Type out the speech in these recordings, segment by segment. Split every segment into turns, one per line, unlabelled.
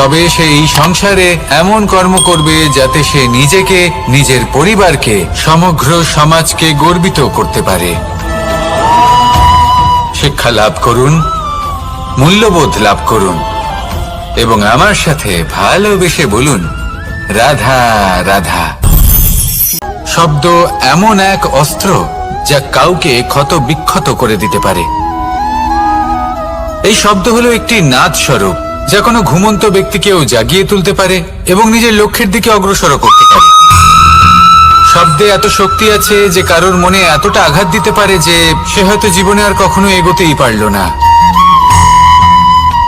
তবে সে এই সংসারে এমন কর্ম করবে যাতে সে নিজেকে, নিজের পরিবারকে, সমগ্র সমাজকে গর্বিত করতে পারে। শিক্ষা লাভ করুন, মূল্যবোধ লাভ করুন, এবং আমার সাথে ভালোবেসে বলুন, রাধা রাধা। শব্দ এমন এক অস্ত্র যা কাউকে ক্ষত বিক্ষত করে দিতে পারে। এই শব্দ হলো একটি নাদ স্বরূপ যা কোনো ঘুমন্ত ব্যক্তিকেও জাগিয়ে তুলতে পারে এবং নিজের লক্ষ্যের দিকে অগ্রসর করতে পারে। শব্দে এত শক্তি আছে যে কারোর মনে এতটা আঘাত দিতে পারে যে সে হয়তো জীবনে আর কখনো এগোতেই পারল না।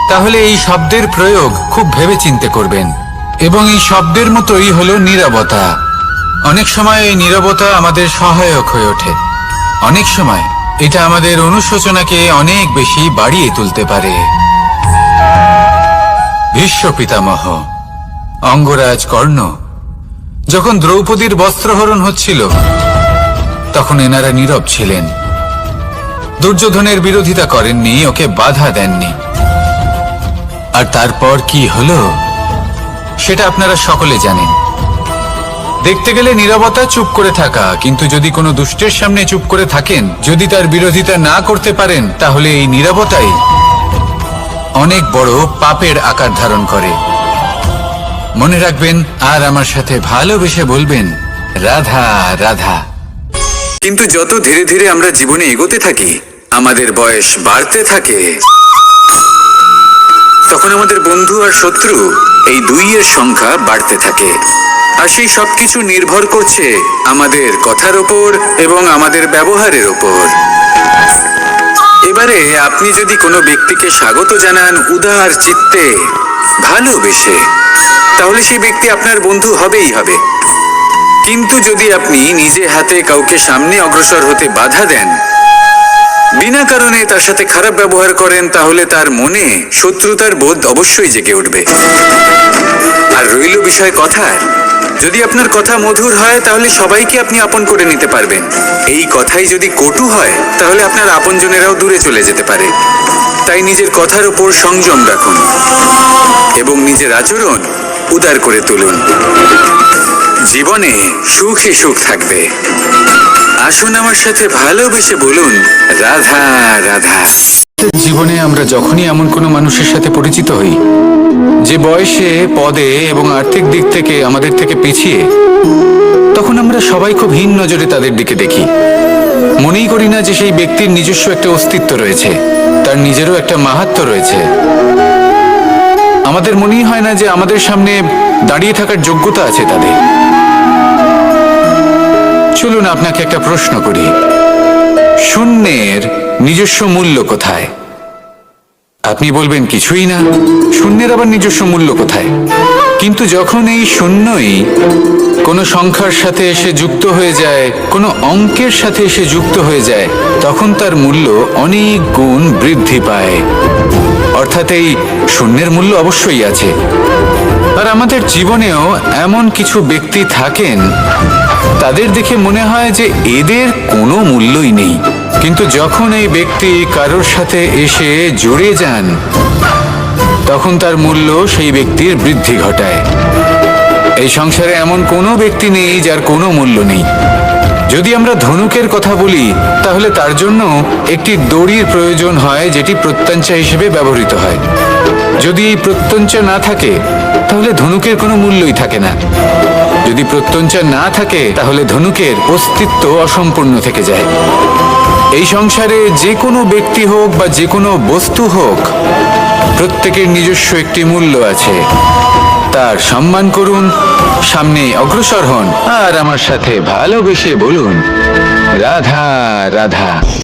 তাহলে এই শব্দের প্রয়োগ খুব ভেবে চিন্তে করবেন এবং এই শব্দের মতোই হলো নীরবতা। অনেক সময় এই নীরবতা আমাদের সহায়ক হয়ে ওঠে। অনেক সময় এটা আমাদের অনুশোচনাকে অনেক বেশি বাড়িয়ে তুলতে পারে। ভীষ্ম পিতামহ অঙ্গরাজ কর্ণ, যখন দ্রৌপদীর বস্ত্রহরণ হচ্ছিল, তখন এনারা নীরব ছিলেন। দুর্যোধনের বিরোধিতা করেননি, ওকে বাধা দেননি। আর তারপর কি হলো, সেটা আপনারা সকলে জানেন। দেখতে গেলে নীরবতা চুপ করে থাকা, কিন্তু যদি কোনো দুষ্টের সামনে চুপ করে থাকেন, যদি তার বিরোধিতা না করতে পারেন, তাহলে এই নীরবতাই অনেক বড় পাপের আকার ধারণ করে। মনে রাখবেন, আর আমার সাথে ভালোবেসে বলবেন, রাধা রাধা। কিন্তু যত ধীরে ধীরে আমরা জীবনে এগোতে থাকি, আমাদের বয়স বাড়তে থাকে। তখন আমাদের বন্ধু আর শত্রু এই দুইয়ের সংখ্যা বাড়তে থাকে। আর সেই সবকিছু নির্ভর করছে আমাদের কথার ওপর এবং আমাদের ব্যবহারের ওপর। এবারে আপনি যদি কোনো ব্যক্তিকে স্বাগত জানান উদার চিত্তে, ভালোবেসে, তাহলে সেই ব্যক্তি আপনার বন্ধু হবেই হবে। কিন্তু যদি আপনি নিজে হাতে কাউকে সামনে অগ্রসর হতে বাধা দেন, বিনা কারণে তার সাথে খারাপ ব্যবহার করেন, তাহলে তার মনে শত্রুতার বোধ অবশ্যই জেগে উঠবে। আর রইল বিষয় কথার। যদি আপনার কথা মধুর হয়, তাহলে সবাইকে আপনি আপন করে নিতে পারবেন। এই কথাই যদি কটু হয়, তাহলে আপনার আপনজনেরাও দূরে চলে যেতে পারে। তাই নিজের কথার উপর সংযম রাখুন এবং নিজের আচরণ উদার করে তুলুন। জীবনে সুখে সুখ থাকবে। আসুন আমার সাথে ভালোবেসে বলুন, রাধা রাধা। জীবনে আমরা যখনই এমন কোনো মানুষের সাথে পরিচিত হই, যে বয়সে, পদে এবং আর্থিক দিক থেকে আমাদের থেকে পিছিয়ে, তখন আমরা সবাই খুব হীন নজরে তাদের দিকে দেখি। মনেই করি না যে সেই ব্যক্তির নিজস্ব একটা অস্তিত্ব রয়েছে, তার নিজেরও একটা মাহাত্ম রয়েছে। আমাদের মনেই হয় না যে আমাদের সামনে দাঁড়িয়ে থাকার যোগ্যতা আছে তাদের। চলুন আপনাকে একটা প্রশ্ন করি। শূন্যের নিজস্ব মূল্য কোথায়? আপনি বলবেন কিছুই না, শূন্যের আবার নিজস্ব মূল্য কোথায়? কিন্তু যখন এই শূন্যই কোনো সংখ্যার সাথে এসে যুক্ত হয়ে যায়, কোনো অঙ্কের সাথে এসে যুক্ত হয়ে যায়, তখন তার মূল্য অনেক গুণ বৃদ্ধি পায়। অর্থাৎ এই শূন্যের মূল্য অবশ্যই আছে। আর আমাদের জীবনেও এমন কিছু ব্যক্তি থাকেন, তাদের দেখে মনে হয় যে এদের কোনো মূল্যই নেই। কিন্তু যখন এই ব্যক্তি কারোর সাথে এসে জুড়ে যান, তখন তার মূল্য সেই ব্যক্তির বৃদ্ধি ঘটায়। এই সংসারে এমন কোনো ব্যক্তি নেই যার কোনো মূল্য নেই। যদি আমরা ধনুকের কথা বলি, তাহলে তার জন্য একটি দড়ির প্রয়োজন হয় যেটি প্রত্যঞ্চা হিসেবে ব্যবহৃত হয়। যদি এই প্রত্যঞ্চা না থাকে, তাহলে ধনুকের কোনো মূল্যই থাকে না। যদি প্রত্যঞ্চা না থাকে, তাহলে ধনুকের অস্তিত্ব অসম্পূর্ণ থেকে যায়। এই সংসারে যে কোনো ব্যক্তি হোক বা যে কোনো বস্তু হোক, প্রত্যেকের নিজস্ব একটি মূল্য আছে। তার সম্মান করুন, সামনে অগ্রসর হন। আর আমার সাথে ভালোবেসে বলুন, রাধা রাধা।